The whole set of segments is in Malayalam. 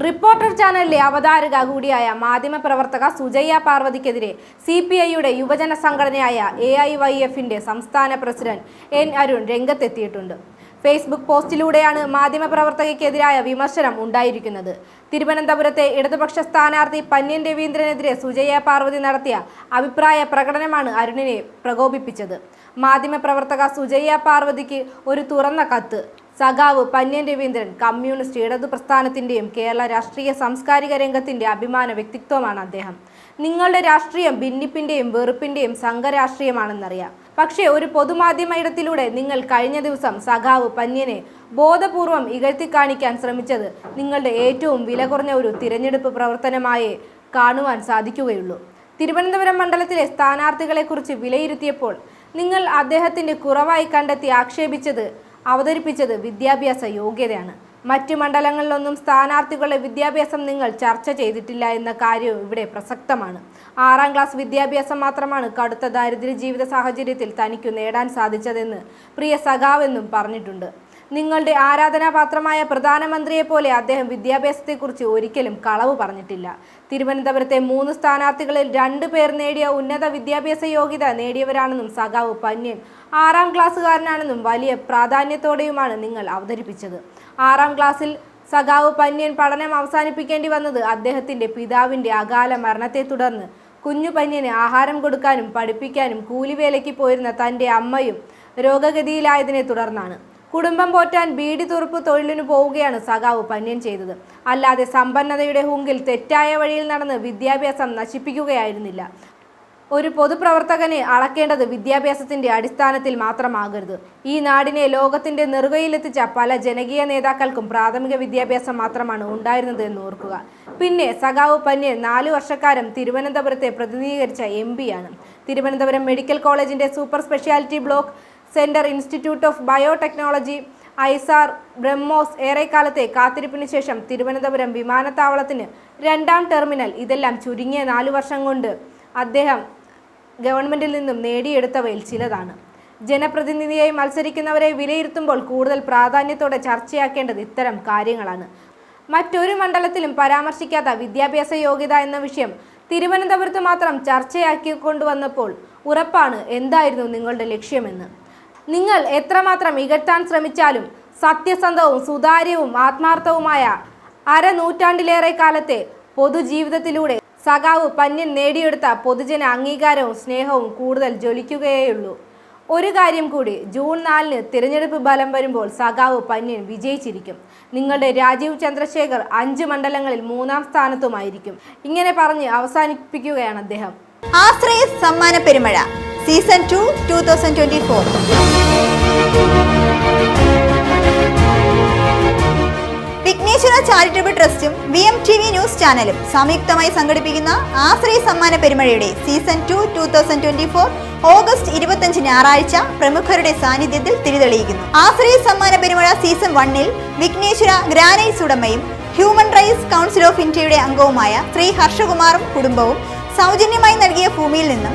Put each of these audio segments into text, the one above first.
റിപ്പോർട്ടർ ചാനലിലെ അവതാരക കൂടിയായ മാധ്യമപ്രവർത്തക സുജയ്യ പാർവതിക്കെതിരെ സി പി ഐയുടെ യുവജന സംഘടനയായ എ ഐ വൈ എഫിന്റെ സംസ്ഥാന പ്രസിഡന്റ് എൻ അരുൺ രംഗത്തെത്തിയിട്ടുണ്ട്. ഫേസ്ബുക്ക് പോസ്റ്റിലൂടെയാണ് മാധ്യമപ്രവർത്തകയ്ക്കെതിരായ വിമർശനം ഉണ്ടായിരിക്കുന്നത്. തിരുവനന്തപുരത്തെ ഇടതുപക്ഷ സ്ഥാനാർത്ഥി പന്യൻ രവീന്ദ്രനെതിരെ സുജയ്യ പാർവതി നടത്തിയ അഭിപ്രായ പ്രകടനമാണ് അരുണിനെ പ്രകോപിപ്പിച്ചത്. മാധ്യമപ്രവർത്തക സുജയ്യ പാർവതിക്ക് ഒരു തുറന്ന കത്ത്. സഖാവ് പന്യൻ രവീന്ദ്രൻ കമ്മ്യൂണിസ്റ്റ് ഇടതു പ്രസ്ഥാനത്തിന്റെയും കേരള രാഷ്ട്രീയ സാംസ്കാരിക രംഗത്തിന്റെ അഭിമാന വ്യക്തിത്വമാണ് അദ്ദേഹം. നിങ്ങളുടെ രാഷ്ട്രീയം ഭിന്നിപ്പിന്റെയും വെറുപ്പിന്റെയും സംഘരാഷ്ട്രീയമാണെന്നറിയാം. പക്ഷേ ഒരു പൊതുമാധ്യമ ഇടത്തിലൂടെ നിങ്ങൾ കഴിഞ്ഞ ദിവസം സഖാവ് പന്യനെ ബോധപൂർവം ഇകഴ്ത്തി കാണിക്കാൻ ശ്രമിച്ചത് നിങ്ങളുടെ ഏറ്റവും വില കുറഞ്ഞ ഒരു തിരഞ്ഞെടുപ്പ് പ്രവർത്തനമായേ കാണുവാൻ സാധിക്കുകയുള്ളൂ. തിരുവനന്തപുരം മണ്ഡലത്തിലെ സ്ഥാനാർത്ഥികളെക്കുറിച്ച് വിലയിരുത്തിയപ്പോൾ നിങ്ങൾ അദ്ദേഹത്തിന്റെ കുറവായി കണ്ടെത്തി ആക്ഷേപിച്ചത് അവതരിപ്പിച്ചത് വിദ്യാഭ്യാസ യോഗ്യതയാണ്. മറ്റു മണ്ഡലങ്ങളിലൊന്നും സ്ഥാനാർത്ഥികളുടെ വിദ്യാഭ്യാസം നിങ്ങൾ ചർച്ച ചെയ്തിട്ടില്ല എന്ന കാര്യവും ഇവിടെ പ്രസക്തമാണ്. ആറാം ക്ലാസ് വിദ്യാഭ്യാസം മാത്രമാണ് കടുത്ത ദാരിദ്ര്യ ജീവിത സാഹചര്യത്തിൽ തനിക്കു നേടാൻ സാധിച്ചതെന്ന് പ്രിയ സഖാവെന്നും പറഞ്ഞിട്ടുണ്ട്. നിങ്ങളുടെ ആരാധനാപാത്രമായ പ്രധാനമന്ത്രിയെ പോലെ അദ്ദേഹം വിദ്യാഭ്യാസത്തെക്കുറിച്ച് ഒരിക്കലും കളവ് പറഞ്ഞിട്ടില്ല. തിരുവനന്തപുരത്തെ മൂന്ന് സ്ഥാനാർത്ഥികളിൽ രണ്ടു പേർ നേടിയ ഉന്നത വിദ്യാഭ്യാസ യോഗ്യത നേടിയവരാണെന്നും സഖാവ് പന്യൻ ആറാം ക്ലാസ്സുകാരനാണെന്നും വലിയ പ്രാധാന്യത്തോടെയുമാണ് നിങ്ങൾ അവതരിപ്പിച്ചത്. ആറാം ക്ലാസ്സിൽ സഖാവ് പന്യൻ പഠനം അവസാനിപ്പിക്കേണ്ടി വന്നത് അദ്ദേഹത്തിന്റെ പിതാവിന്റെ അകാല മരണത്തെ തുടർന്ന്. കുഞ്ഞു പന്യന് ആഹാരം കൊടുക്കാനും പഠിപ്പിക്കാനും കൂലിവേലയ്ക്ക് പോയിരുന്ന തന്റെ അമ്മയും രോഗഗതിയിലായതിനെ തുടർന്നാണ്. കുടുംബം പോറ്റാൻ ബീഡി തുറുപ്പ് തൊഴിലിനു പോവുകയാണ് സഖാവ് പന്യൻ ചെയ്തത്. അല്ലാതെ സമ്പന്നതയുടെ ഹുങ്കിൽ തെറ്റായ വഴിയിൽ നടന്ന് വിദ്യാഭ്യാസം നശിപ്പിക്കുകയായിരുന്നില്ല. ഒരു പൊതുപ്രവർത്തകനെ അളക്കേണ്ടത് വിദ്യാഭ്യാസത്തിന്റെ അടിസ്ഥാനത്തിൽ മാത്രമാകരുത്. ഈ നാടിനെ ലോകത്തിന്റെ നെറുകയിലെത്തിച്ച പല ജനകീയ നേതാക്കൾക്കും പ്രാഥമിക വിദ്യാഭ്യാസം മാത്രമാണ് ഉണ്ടായിരുന്നത് എന്ന് ഓർക്കുക. പിന്നെ സഖാവ് പന്യൻ നാലു വർഷക്കാലം തിരുവനന്തപുരത്തെ പ്രതിനിധീകരിച്ച എം ആണ്. തിരുവനന്തപുരം മെഡിക്കൽ കോളേജിന്റെ super speciality block centre institute of biotechnology ഐസാർ BrahMos ഏറെക്കാലത്തെ കാത്തിരിപ്പിന് ശേഷം തിരുവനന്തപുരം വിമാനത്താവളത്തിന് രണ്ടാം ടെർമിനൽ ഇതെല്ലാം ചുരുങ്ങിയ നാലു വർഷം കൊണ്ട് അദ്ദേഹം ഗവൺമെന്റിൽ നിന്നും നേടിയെടുത്തവയിൽ ചിലതാണ്. ജനപ്രതിനിധിയായി മത്സരിക്കുന്നവരെ വിലയിരുത്തുമ്പോൾ കൂടുതൽ പ്രാധാന്യത്തോടെ ചർച്ചയാക്കേണ്ടത് ഇത്തരം കാര്യങ്ങളാണ്. മറ്റൊരു മണ്ഡലത്തിലും പരാമർശിക്കാത്ത വിദ്യാഭ്യാസ യോഗ്യത എന്ന വിഷയം തിരുവനന്തപുരത്ത് മാത്രം ചർച്ചയാക്കി കൊണ്ടുവന്നപ്പോൾ ഉറപ്പാണ് എന്തായിരുന്നു നിങ്ങളുടെ ലക്ഷ്യമെന്ന്. നിങ്ങൾ എത്രമാത്രം ഇകറ്റാൻ ശ്രമിച്ചാലും സത്യസന്ധവും സുതാര്യവും ആത്മാർത്ഥവുമായ അരനൂറ്റാണ്ടിലേറെ കാലത്തെ പൊതുജീവിതത്തിലൂടെ സഖാവ് പന്യൻ നേടിയെടുത്ത പൊതുജന അംഗീകാരവും സ്നേഹവും കൂടുതൽ ജ്വലിക്കുകയേയുള്ളൂ. ഒരു കാര്യം കൂടി ജൂൺ നാലിന് തിരഞ്ഞെടുപ്പ് ഫലം വരുമ്പോൾ സഖാവ് പന്യൻ വിജയിച്ചിരിക്കും. നിങ്ങളുടെ രാജീവ് ചന്ദ്രശേഖർ അഞ്ച് മണ്ഡലങ്ങളിൽ മൂന്നാം സ്ഥാനത്തുമായിരിക്കും. ഇങ്ങനെ പറഞ്ഞ് അവസാനിപ്പിക്കുകയാണ് അദ്ദേഹം. Ashraya Sammana Perumazha. Season two two thousand twenty four Vighneshwara charitable ട്രസ്റ്റും V M T V news ചാനലും സംയുക്തമായി സംഘടിപ്പിക്കുന്ന ആശ്രയ സമ്മാന പെരുമഴയുടെ season two two thousand twenty four August ഇരുപത്തഞ്ച് ഞായറാഴ്ച പ്രമുഖരുടെ സാന്നിധ്യത്തിൽ തിരിതെളിയിക്കുന്നു. ആശ്രയ സമ്മാന പെരുമഴ സീസൺ വണ്ണിൽ വിഘ്നേശ്വര ഗ്രാനൈറ്റ്സ് ഉടമയും ഹ്യൂമൻ റൈറ്റ്സ് കൗൺസിൽ ഓഫ് ഇന്ത്യയുടെ അംഗവുമായ ശ്രീ ഹർഷകുമാറും കുടുംബവും സൗജന്യമായി നൽകിയ ഭൂമിയിൽ നിന്നും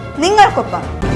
നിങ്ങൾക്കൊപ്പം.